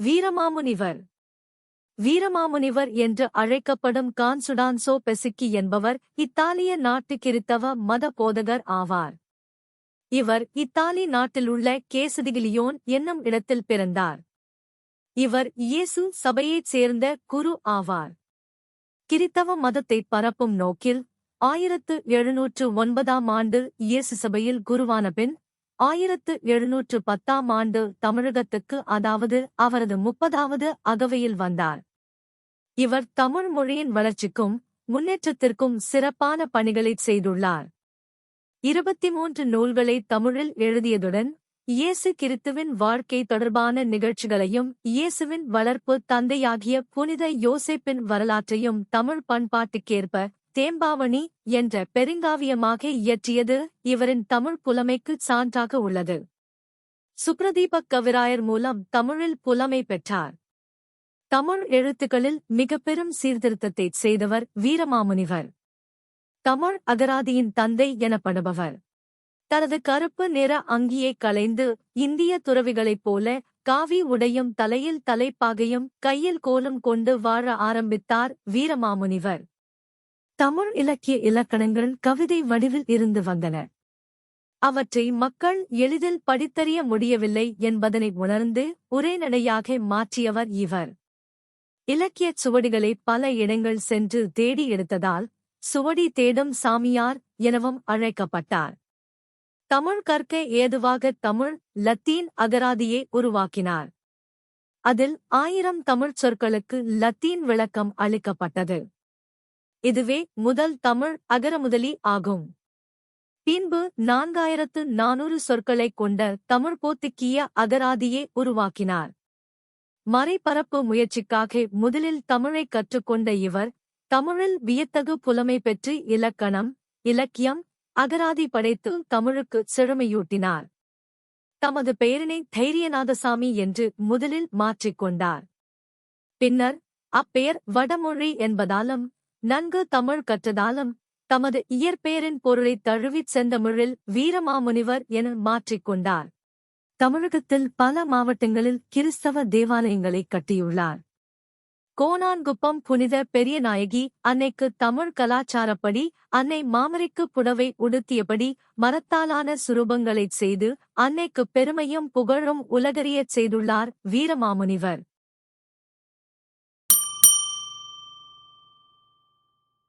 வீரமாமுனிவர். வீரமாமுனிவர் என்று அழைக்கப்படும் கான்சுடான்சோ பெசிக்கி என்பவர் இத்தாலிய நாட்டு கிறித்தவ மத போதகர் ஆவார். இவர் இத்தாலி நாட்டிலுள்ள கேசதிகிலியோன் என்னும் இடத்தில் பிறந்தார். இவர் இயேசு சபையைச் சேர்ந்த குரு ஆவார். கிறித்தவ மதத்தை பரப்பும் நோக்கில் ஆயிரத்து எழுநூற்று ஒன்பதாம் ஆண்டு இயேசு சபையில் குருவான பின் ஆயிரத்து எழுநூற்று பத்தாம் ஆண்டு தமிழகத்துக்கு அதாவது அவரது முப்பதாவது அகவையில் வந்தார். இவர் தமிழ் மொழியின் வளர்ச்சிக்கும் முன்னேற்றத்திற்கும் சிறப்பான பணிகளைச் செய்துள்ளார். இருபத்தி மூன்று நூல்களை தமிழில் எழுதியதுடன் இயேசு கிறித்துவின் வாழ்க்கை தொடர்பான நிகழ்ச்சிகளையும் இயேசுவின் வளர்ப்பு தந்தையாகிய புனித யோசேப்பின் வரலாற்றையும் தமிழ் பண்பாட்டுக்கேற்ப தேம்பாவணி என்ற பெருங்காவியமாக இயற்றியது இவரின் தமிழ் புலமைக்குச் சான்றாக உள்ளது. சுப்ரதீபக் கவிராயர் மூலம் தமிழில் புலமை பெற்றார். தமிழ் எழுத்துக்களில் மிகப்பெரும் பெரும் சீர்திருத்தத்தைச் செய்தவர் வீரமாமுனிவர். தமிழ் அகராதியின் தந்தை எனப்படுபவர். தனது கருப்பு நிற அங்கியை களைந்து இந்திய துறவிகளைப் போல காவி உடையும் தலையில் தலைப்பாகையும் கையில் கோலம் கொண்டு வாழ ஆரம்பித்தார் வீரமாமுனிவர். தமிழ் இலக்கிய இலக்கணங்கள் கவிதை வடிவில் இருந்து வந்தன. அவற்றை மக்கள் எளிதில் படித்தறிய முடியவில்லை என்பதனை உணர்ந்து ஒரே நடையாக மாற்றியவர் இவர். இலக்கியச் சுவடிகளை பல இடங்கள் சென்று தேடி எடுத்ததால் சுவடி தேடும் சாமியார் எனவும் அழைக்கப்பட்டார். தமிழ் கற்க ஏதுவாக தமிழ் லத்தீன் அகராதியை உருவாக்கினார். அதில் ஆயிரம் தமிழ்ச் சொற்களுக்கு லத்தீன் விளக்கம் அளிக்கப்பட்டது. இதுவே முதல் தமிழ் அகரமுதலி ஆகும். பின்பு நான்காயிரத்து நானூறு சொற்களைக் கொண்ட தமிழ் போத்திக்கிய அகராதியை உருவாக்கினார். மறைபரப்பு முயற்சிக்காக முதலில் தமிழைக் கற்றுக்கொண்ட இவர் தமிழில் வியத்தகு புலமை பெற்று இலக்கணம் இலக்கியம் அகராதி படைத்து தமிழுக்கு செழுமையூட்டினார். தமது பெயரினை தைரியநாதசாமி என்று முதலில் மாற்றிக்கொண்டார் பின்னர் அப்பெயர் வடமொழி என்பதாலும் நன்கு தமிழ் கற்றதாலும் தமது இயற்பெயரின் பொருளைத் தழுவிச் செந்தமிழில் வீரமாமுனிவர் என மாற்றிக்கொண்டார் தமிழகத்தில் பல மாவட்டங்களில் கிறிஸ்தவ தேவாலயங்களை கட்டியுள்ளார். கோனான்குப்பம் புனித பெரியநாயகி அன்னைக்கு தமிழ் கலாச்சாரப்படி அன்னை மாமரிக்கு புடவை உடுத்தியபடி மரத்தாலான சுரூபங்களைச் செய்து அன்னைக்கு பெருமையும் புகழும் உலகறியச் செய்துள்ளார் வீரமாமுனிவர்.